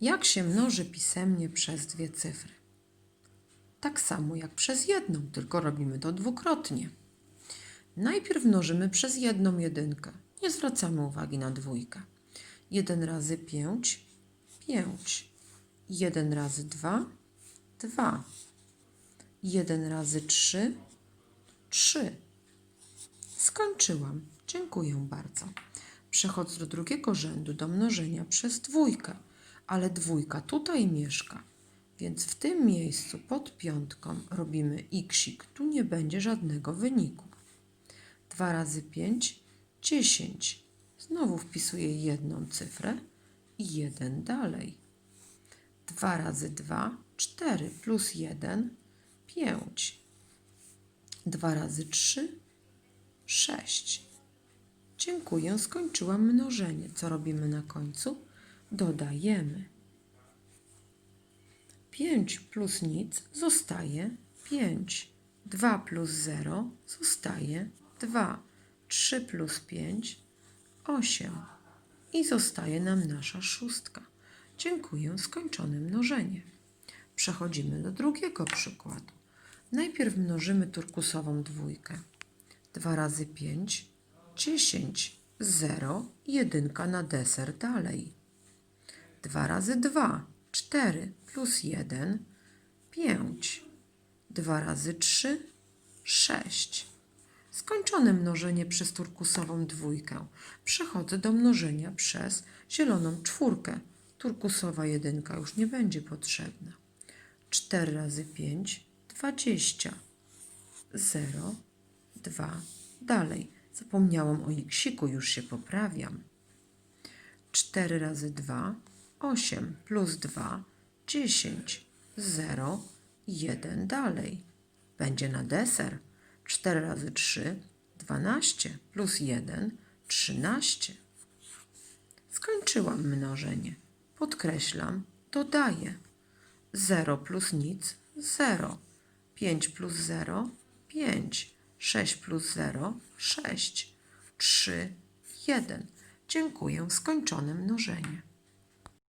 Jak się mnoży pisemnie przez dwie cyfry? Tak samo jak przez jedną, tylko robimy to dwukrotnie. Najpierw mnożymy przez jedną jedynkę. Nie zwracamy uwagi na dwójkę. 1 razy 5, 5. 1 razy 2, 2. 1 razy 3, 3. Skończyłam. Dziękuję bardzo. Przechodzę do drugiego rzędu, do mnożenia przez dwójkę, ale dwójka tutaj mieszka, więc w tym miejscu pod piątką robimy xik. Tu nie będzie żadnego wyniku. 2 razy 5, 10. Znowu wpisuję jedną cyfrę i jeden dalej. 2 razy 2, 4 plus 1, 5. 2 razy 3, 6. Dziękuję, skończyłam mnożenie. Co robimy na końcu? Dodajemy. 5 plus nic zostaje 5. 2 plus 0 zostaje 2. 3 plus 5 8. I zostaje nam nasza szóstka. Dziękuję, skończone mnożenie. Przechodzimy do drugiego przykładu. Najpierw mnożymy turkusową dwójkę. 2 razy 5, 10, 0, jedynka na deser dalej. 2 razy 2, 4 plus 1, 5. 2 razy 3, 6. Skończone mnożenie przez turkusową dwójkę. Przechodzę do mnożenia przez zieloną czwórkę. Turkusowa jedynka już nie będzie potrzebna. 4 razy 5, 20. 0, 2, dalej. Zapomniałam o iksiku, już się poprawiam. 4 razy 2, 8 plus 2, 10, 0, 1 dalej. Będzie na deser. 4 razy 3, 12 plus 1, 13. Skończyłam mnożenie. Podkreślam, dodaję. 0 plus nic, 0. 5 plus 0, 5. 6 plus 0, 6. 3, 1. Dziękuję, skończone mnożenie.